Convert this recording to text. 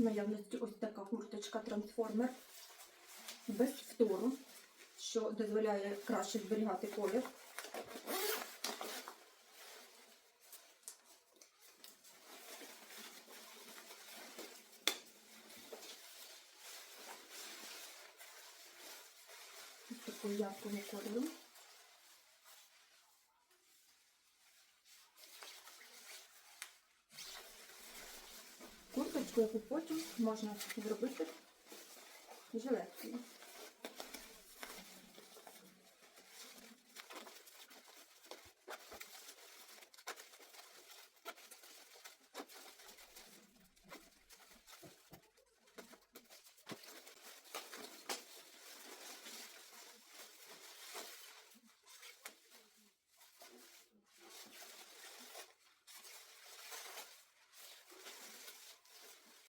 Наявності ось така курточка трансформер без втору, що дозволяє краще зберігати колір. Ось такого яркого кольору. Яку потім можна зробити жилеткою.